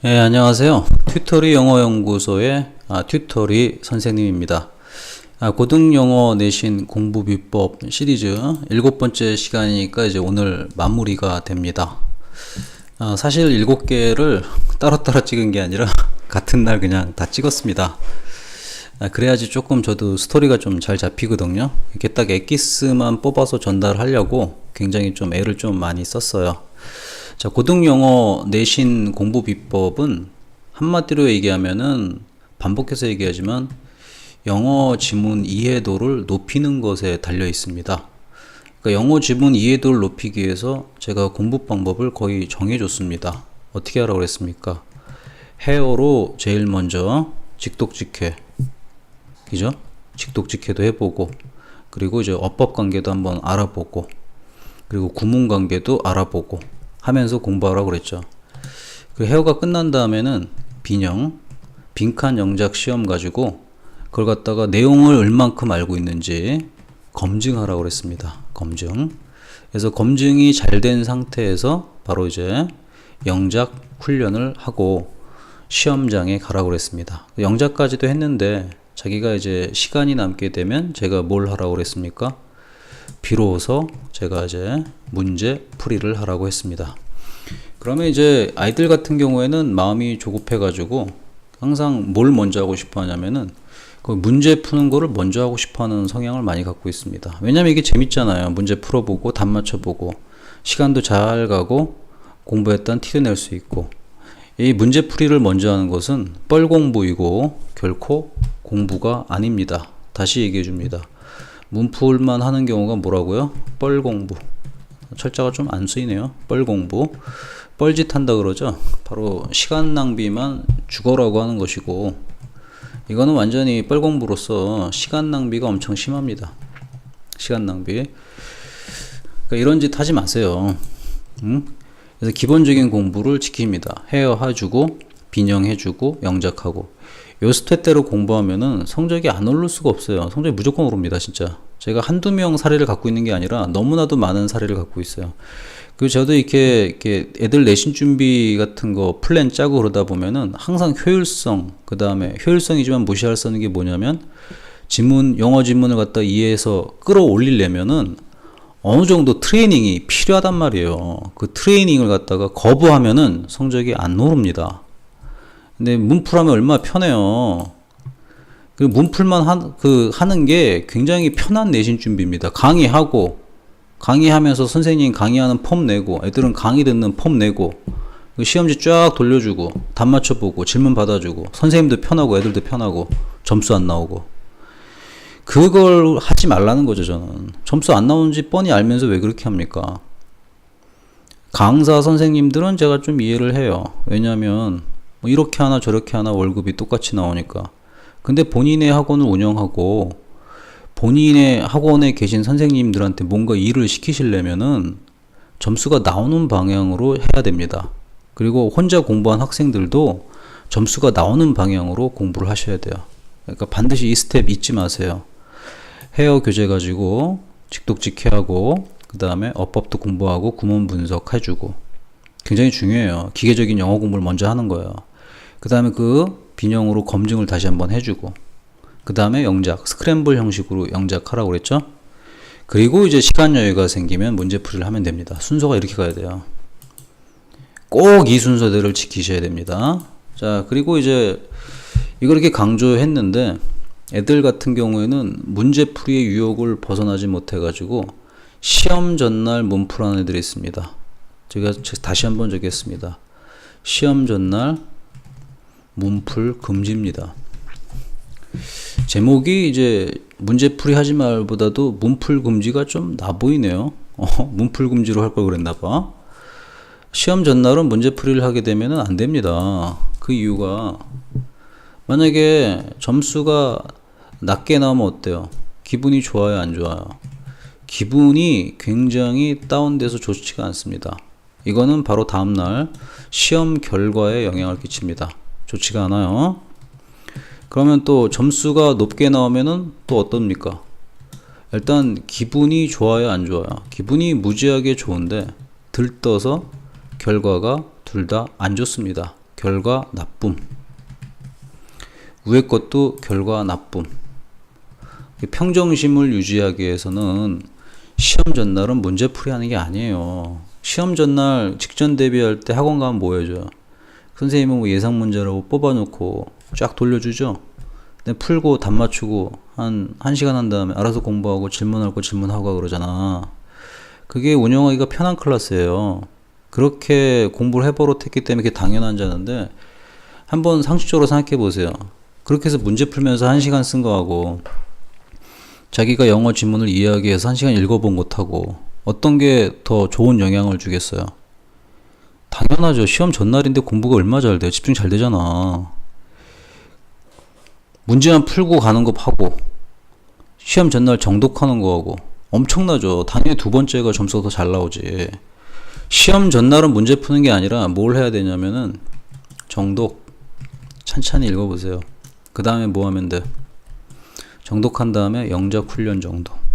네, 안녕하세요. 튜터리 영어 연구소의 아, 튜터리 선생님입니다. 아, 고등 영어 내신 공부 비법 시리즈 일곱 번째 시간이니까 이제 오늘 마무리가 됩니다. 아, 사실 일곱 개를 따로따로 찍은 게 아니라 같은 날 그냥 다 찍었습니다. 아, 그래야지 조금 저도 스토리가 좀 잘 잡히거든요. 이렇게 딱 엑기스만 뽑아서 전달하려고 굉장히 좀 애를 좀 많이 썼어요. 자, 고등 영어 내신 공부 비법은 한마디로 얘기하면은 반복해서 얘기하지만 영어 지문 이해도를 높이는 것에 달려 있습니다. 그러니까 영어 지문 이해도를 높이기 위해서 제가 공부 방법을 거의 정해줬습니다. 어떻게 하라고 그랬습니까? 헤어로 제일 먼저 직독직해. 그죠? 직독직해도 해보고, 그리고 이제 어법 관계도 한번 알아보고, 그리고 구문 관계도 알아보고 하면서 공부하라고 그랬죠. 그 헤어가 끝난 다음에는 빈형, 빈칸 영작 시험 가지고 그걸 갖다가 내용을 얼만큼 알고 있는지 검증하라고 그랬습니다. 검증. 그래서 검증이 잘 된 상태에서 바로 이제 영작 훈련을 하고 시험장에 가라고 그랬습니다. 영작까지도 했는데 자기가 이제 시간이 남게 되면 제가 뭘 하라고 그랬습니까? 비로소 제가 이제 문제 풀이를 하라고 했습니다. 그러면 이제 아이들 같은 경우에는 마음이 조급해가지고 항상 뭘 먼저 하고 싶어 하냐면은 그 문제 푸는 거를 먼저 하고 싶어 하는 성향을 많이 갖고 있습니다. 왜냐면 이게 재밌잖아요. 문제 풀어보고 답 맞춰보고 시간도 잘 가고 공부했던 티도 낼 수 있고 이 문제 풀이를 먼저 하는 것은 뻘 공부이고 결코 공부가 아닙니다. 다시 얘기해 줍니다. 문풀만 하는 경우가 뭐라고요? 뻘 공부. 철자가 좀 안 쓰이네요. 뻘 공부. 뻘짓 한다 그러죠. 바로 시간 낭비만 죽어라고 하는 것이고, 이거는 완전히 뻘 공부로서 시간 낭비가 엄청 심합니다. 시간 낭비. 그러니까 이런 짓 하지 마세요. 응? 그래서 기본적인 공부를 지킵니다. 헤어 해주고, 빈영해주고, 영작하고. 요 스텝대로 공부하면은 성적이 안 오를 수가 없어요. 성적이 무조건 오릅니다, 진짜. 제가 한두 명 사례를 갖고 있는 게 아니라 너무나도 많은 사례를 갖고 있어요. 그리고 저도 이렇게, 이렇게 애들 내신 준비 같은 거 플랜 짜고 그러다 보면은 항상 효율성, 그 다음에 효율성이지만 무시할 수 없는 게 뭐냐면 지문, 영어 지문을 갖다 이해해서 끌어올리려면은 어느 정도 트레이닝이 필요하단 말이에요. 그 트레이닝을 갖다가 거부하면은 성적이 안 오릅니다. 근데 문풀하면 얼마나 편해요. 그 문풀만 하, 그 하는 게 굉장히 편한 내신 준비입니다. 강의하고 강의하면서 선생님 강의하는 폼 내고 애들은 강의 듣는 폼 내고 그 시험지 쫙 돌려주고 답 맞춰보고 질문 받아주고 선생님도 편하고 애들도 편하고 점수 안 나오고 그걸 하지 말라는 거죠 저는 점수 안 나오는지 뻔히 알면서 왜 그렇게 합니까 강사 선생님들은 제가 좀 이해를 해요 왜냐하면 뭐 이렇게 하나 저렇게 하나 월급이 똑같이 나오니까. 근데 본인의 학원을 운영하고 본인의 학원에 계신 선생님들한테 뭔가 일을 시키시려면은 점수가 나오는 방향으로 해야 됩니다. 그리고 혼자 공부한 학생들도 점수가 나오는 방향으로 공부를 하셔야 돼요. 그러니까 반드시 이 스텝 잊지 마세요. 헤어 교재 가지고 직독직해하고 그 다음에 어법도 공부하고 구문 분석해주고 굉장히 중요해요. 기계적인 영어 공부를 먼저 하는 거예요. 그 다음에 그 빈형으로 검증을 다시 한번 해주고 그 다음에 영작 스크램블 형식으로 영작하라고 그랬죠? 그리고 이제 시간 여유가 생기면 문제풀이를 하면 됩니다. 순서가 이렇게 가야 돼요. 꼭 이 순서대로 지키셔야 됩니다. 자 그리고 이제 이걸 이렇게 강조했는데 애들 같은 경우에는 문제풀이의 유혹을 벗어나지 못해 가지고 시험 전날 문풀하는 애들이 있습니다 제가 다시 한번 적겠습니다 시험 전날 문풀 금지입니다. 제목이 이제 문제풀이 하지 말보다도 문풀 금지가 좀 나 보이네요. 어, 문풀 금지로 할 걸 그랬나 봐. 시험 전날은 문제풀이를 하게 되면 안 됩니다. 그 이유가 만약에 점수가 낮게 나오면 어때요? 기분이 좋아요, 안 좋아요? 기분이 굉장히 다운돼서 좋지가 않습니다. 이거는 바로 다음날 시험 결과에 영향을 끼칩니다. 좋지가 않아요. 그러면 또 점수가 높게 나오면은 또 어떻습니까? 일단 기분이 좋아요, 안 좋아요? 기분이 무지하게 좋은데 들떠서 결과가 둘 다 안 좋습니다. 결과 나쁨. 위에 것도 결과 나쁨. 이 평정심을 유지하기 위해서는 시험 전날은 문제풀이 하는 게 아니에요. 시험 전날 직전 대비할 때 학원 가면 뭐 해줘요? 선생님은 뭐 예상 문제라고 뽑아놓고 쫙 돌려주죠? 근데 풀고 답 맞추고 한, 한 시간 한 다음에 알아서 공부하고 질문할 거 질문하고 그러잖아. 그게 운영하기가 편한 클래스예요. 그렇게 공부를 해버릇했기 때문에 그게 당연한 자는데 한번 상식적으로 생각해 보세요. 그렇게 해서 문제 풀면서 한 시간 쓴 거하고 자기가 영어 지문을 이해하기 위해서 한 시간 읽어본 것하고 어떤 게 더 좋은 영향을 주겠어요? 당연하죠. 시험 전날인데 공부가 얼마 잘 돼요. 집중 잘 되잖아. 문제만 풀고 가는 거 하고 시험 전날 정독하는 거하고 엄청나죠. 당연히 두 번째가 점수가 더 잘 나오지. 시험 전날은 문제 푸는 게 아니라 뭘 해야 되냐면은 정독 찬찬히 읽어보세요. 그 다음에 뭐 하면 돼? 정독한 다음에 영작 훈련 정도.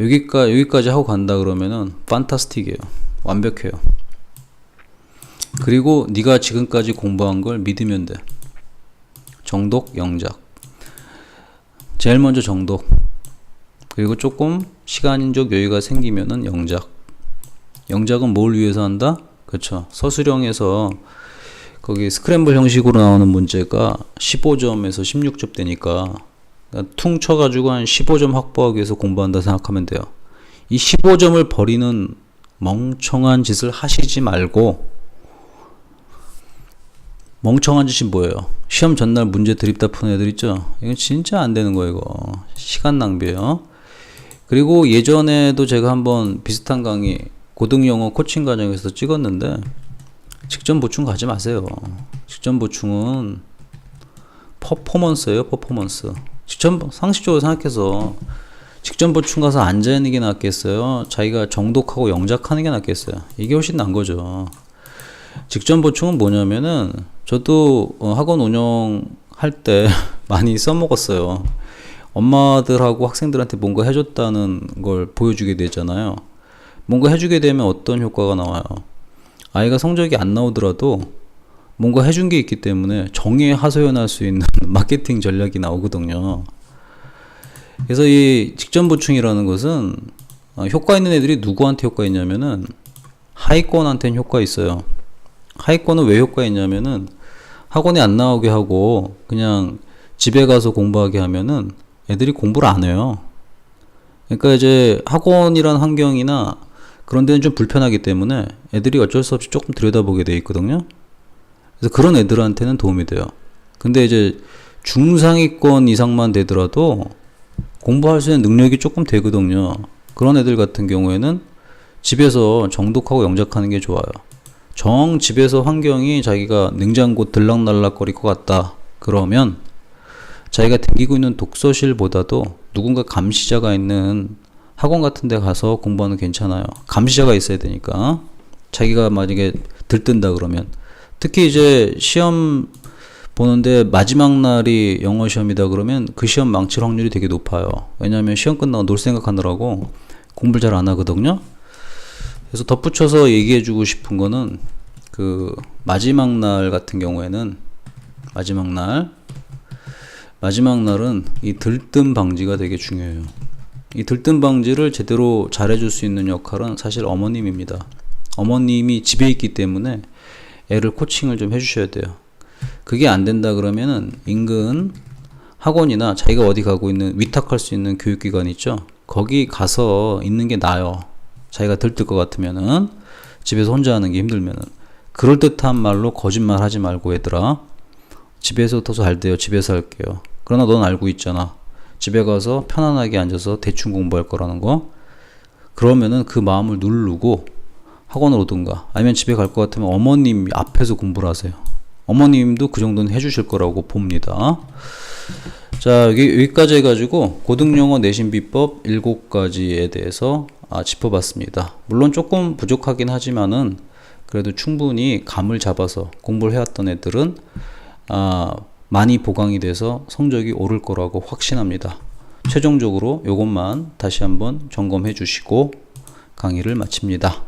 여기까지 여기까지 하고 간다 그러면은 판타스틱이에요. 완벽해요. 그리고 네가 지금까지 공부한 걸 믿으면 돼. 정독, 영작. 제일 먼저 정독. 그리고 조금 시간적 여유가 생기면은 영작. 영작은 뭘 위해서 한다? 그렇죠. 서술형에서 거기 스크램블 형식으로 나오는 문제가 15점에서 16점 되니까 그러니까 퉁 쳐가지고 한 15점 확보하기 위해서 공부한다 생각하면 돼요. 이 15점을 버리는 멍청한 짓을 하시지 말고 멍청한 짓이 뭐예요? 시험 전날 문제 드립다 푸는 애들 있죠? 이건 진짜 안 되는 거예요, 이거. 시간 낭비예요. 그리고 예전에도 제가 한번 비슷한 강의 고등 영어 코칭 과정에서 찍었는데 직전 보충 가지 마세요. 직전 보충은 퍼포먼스예요, 퍼포먼스. 직전 상식적으로 생각해서 직전 보충 가서 앉아 있는 게 낫겠어요. 자기가 정독하고 영작하는 게 낫겠어요. 이게 훨씬 난 거죠. 직전 보충은 뭐냐면은 저도 어, 학원 운영할 때 많이 써먹었어요. 엄마들하고 학생들한테 뭔가 해줬다는 걸 보여주게 되잖아요. 뭔가 해주게 되면 어떤 효과가 나와요? 아이가 성적이 안 나오더라도 뭔가 해준 게 있기 때문에 정의에 하소연할 수 있는 마케팅 전략이 나오거든요. 그래서 이 직전 보충이라는 것은 어, 효과 있는 애들이 누구한테 효과 있냐면은 하위권한테는 효과 있어요. 하위권은 왜 효과 있냐면은 학원에 안 나오게 하고 그냥 집에 가서 공부하게 하면은 애들이 공부를 안 해요. 그러니까 이제 학원이란 환경이나 그런 데는 좀 불편하기 때문에 애들이 어쩔 수 없이 조금 들여다보게 돼 있거든요. 그래서 그런 애들한테는 도움이 돼요. 근데 이제 중상위권 이상만 되더라도 공부할 수 있는 능력이 조금 되거든요. 그런 애들 같은 경우에는 집에서 정독하고 영작하는 게 좋아요. 정 집에서 환경이 자기가 냉장고 들락날락거릴 것 같다. 그러면 자기가 댕기고 있는 독서실보다도 누군가 감시자가 있는 학원 같은 데 가서 공부하는 게 괜찮아요. 감시자가 있어야 되니까. 자기가 만약에 들뜬다 그러면. 특히 이제 시험 보는데 마지막 날이 영어 시험이다 그러면 그 시험 망칠 확률이 되게 높아요. 왜냐하면 시험 끝나고 놀 생각하느라고 공부를 잘 안 하거든요. 그래서 덧붙여서 얘기해주고 싶은 거는 그 마지막 날 같은 경우에는 마지막 날 마지막 날은 이 들뜸 방지가 되게 중요해요. 이 들뜸 방지를 제대로 잘해줄 수 있는 역할은 사실 어머님입니다. 어머님이 집에 있기 때문에 애를 코칭을 좀 해주셔야 돼요. 그게 안 된다 그러면은 인근 학원이나 자기가 어디 가고 있는 위탁할 수 있는 교육기관 있죠. 거기 가서 있는 게 나아요. 자기가 들뜰 것 같으면은 집에서 혼자 하는 게 힘들면은 그럴 듯한 말로 거짓말 하지 말고 얘들아 집에서 더잘 돼요. 집에서 할게요. 그러나 넌 알고 있잖아. 집에 가서 편안하게 앉아서 대충 공부할 거라는 거. 그러면은 그 마음을 누르고 학원을 오든가 아니면 집에 갈 것 같으면 어머님 앞에서 공부를 하세요. 어머님도 그 정도는 해주실 거라고 봅니다. 자, 여기, 여기 까지 해가지고 고등영어 내신 비법 7가지에 대해서 아, 짚어봤습니다. 물론 조금 부족하긴 하지만은 그래도 충분히 감을 잡아서 공부를 해왔던 애들은 아, 많이 보강이 돼서 성적이 오를 거라고 확신합니다. 최종적으로 이것만 다시 한번 점검해 주시고 강의를 마칩니다.